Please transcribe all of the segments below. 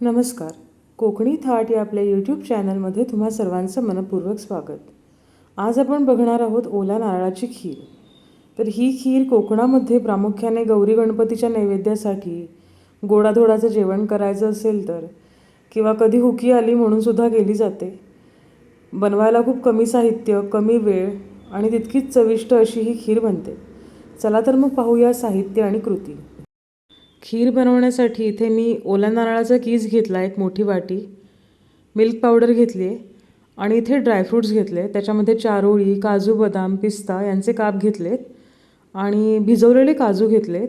नमस्कार. कोकणी थाट या आपल्या यूट्यूब चॅनलमध्ये तुम्हा सर्वांचं मनपूर्वक स्वागत. आज आपण बघणार आहोत ओला नारळाची खीर. तर ही खीर कोकणामध्ये प्रामुख्याने गौरी गणपतीच्या नैवेद्यासाठी गोडाधोडाचं जेवण करायचं असेल तर किंवा कधी हुकी आली म्हणून सुद्धा केली जाते. बनवायला खूप कमी साहित्य कमी वेळ आणि तितकीच चविष्ट अशी ही खीर बनते. चला तर मग पाहूया साहित्य आणि कृती. खीर बनवण्यासाठी इथे मी ओल्या नारळाचा कीज घेतला एक मोठी वाटी. मिल्क पावडर घेतली आहे आणि इथे ड्रायफ्रूट्स घेतले त्याच्यामध्ये चारोळी काजू बदाम पिस्ता यांचे काप घेतलेत. आणि भिजवलेले काजू घेतलेत.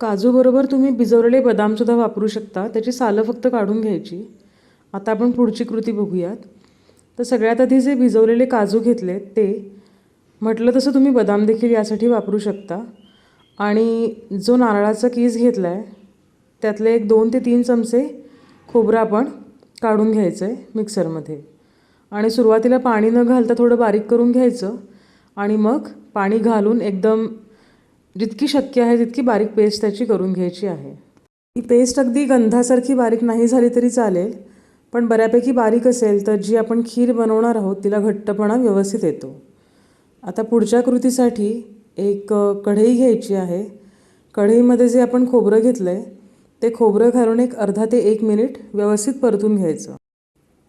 काजूबरोबर तुम्ही भिजवलेले बदामसुद्धा वापरू शकता. त्याची सालं फक्त काढून घ्यायची. आता आपण पुढची कृती बघूयात. तर सगळ्यात आधी जे भिजवलेले काजू घेतलेत ते म्हटलं तसं तुम्ही बदाम देखील यासाठी वापरू शकता. आणि जो नारळाचा कीस घेतला आहे त्यातले एक दोन ते तीन चमचे खोबरं आपण काढून घ्यायचं आहे मिक्सरमध्ये. आणि सुरुवातीला पाणी न घालता थोडं बारीक करून घ्यायचं आणि मग पाणी घालून एकदम जितकी शक्य आहे तितकी बारीक पेस्ट त्याची करून घ्यायची आहे. ही पेस्ट अगदी गंधासारखी बारीक नाही झाली तरी चालेल पण बऱ्यापैकी बारीक असेल तर जी आपण खीर बनवणार आहोत तिला घट्टपणा व्यवस्थित येतो. आता पुढच्या कृतीसाठी एक कढई घ्यायची आहे. कढईमध्ये जे आपण खोबरं घेतलं आहे ते खोबरं घालून एक अर्धा ते एक मिनिट व्यवस्थित परतून घ्यायचं.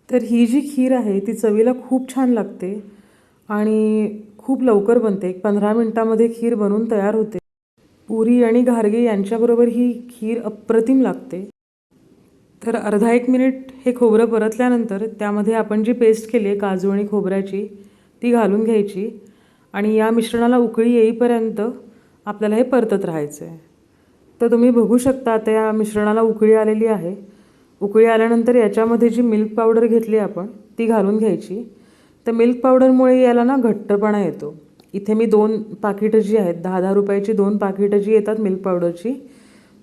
तर ही जी खीर आहे ती चवीला खूप छान लागते आणि खूप लवकर बनते. एक पंधरा मिनटामध्ये खीर बनून तयार होते. पुरी आणि घारगे यांच्याबरोबर ही खीर अप्रतिम लागते. तर अर्धा एक मिनिट हे खोबरं परतल्यानंतर त्यामध्ये आपण जी पेस्ट केली आहे काजू आणि खोबऱ्याची ती घालून घ्यायची. आणि या मिश्रणाला उकळी येईपर्यंत आपल्याला हे परतत राहायचं आहे तर तुम्ही बघू शकता आता या मिश्रणाला उकळी आलेली आहे. उकळी आल्यानंतर याच्यामध्ये जी मिल्क पावडर घेतली आपण ती घालून घ्यायची. तर मिल्क पावडरमुळे याला ना घट्टपणा येतो. इथे मी दोन पाकिटं जी आहेत दहा दहा रुपयाची दोन पाकिटं जी येतात मिल्क पावडरची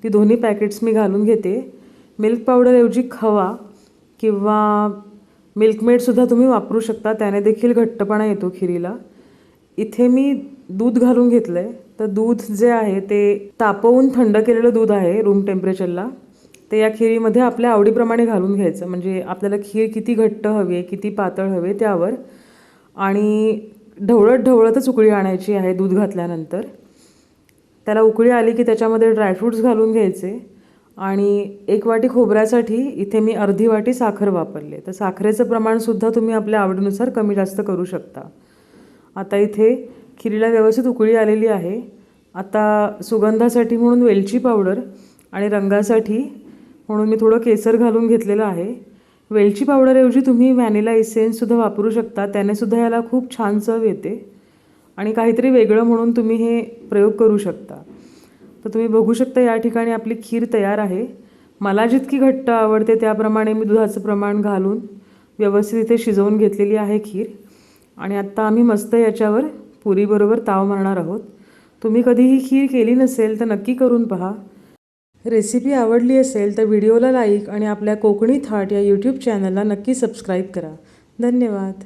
ती दोन्ही पॅकेट्स मी घालून घेते. मिल्क पावडरऐवजी खवा किंवा मिल्कमेडसुद्धा तुम्ही वापरू शकता. त्याने देखील घट्टपणा येतो खिरीला. इथे मी दूध घालून घेतलं आहे तर दूध जे आहे ते तापवून थंड केलेलं दूध आहे रूम टेम्परेचरला ते या खिरीमध्ये आपल्या आवडीप्रमाणे घालून घ्यायचं. म्हणजे आपल्याला खीर किती घट्ट हवी आहे किती पातळ हवे त्यावर. आणि ढवळत ढवळतच उकळी आणायची आहे दूध घातल्यानंतर. त्याला उकळी आली की त्याच्यामध्ये ड्रायफ्रूट्स घालून घ्यायचे. आणि एक वाटी खोबऱ्यासाठी इथे मी अर्धी वाटी साखर वापरले तर साखरेचं प्रमाणसुद्धा तुम्ही आपल्या आवडीनुसार कमी जास्त करू शकता. आता इथे खिरीला व्यवस्थित उकळी आलेली आहे. आता सुगंधासाठी म्हणून वेलची पावडर आणि रंगासाठी म्हणून मी थोडं केसर घालून घेतलेलं आहे. वेलची पावडरऐवजी तुम्ही व्हॅनिला इसेन्ससुद्धा वापरू शकता. त्यानेसुद्धा याला खूप छान चव येते आणि काहीतरी वेगळं म्हणून तुम्ही हे प्रयोग करू शकता. तर तुम्ही बघू शकता या ठिकाणी आपली खीर तयार आहे. मला जितकी घट्ट आवडते त्याप्रमाणे मी दुधाचं प्रमाण घालून व्यवस्थित इथे शिजवून घेतलेली आहे खीर. आणि आत्ता आम्ही मस्त याच्यावर पुरीबरोबर ताव मारणार आहोत. तुम्ही कधी ही खीर केली नसेल तर नक्की करून पहा. रेसिपी आवडली असेल तर व्हिडिओला लाईक आणि आपल्या कोकणी थाट या यूट्यूब चॅनलला नक्की सबस्क्राईब करा. धन्यवाद.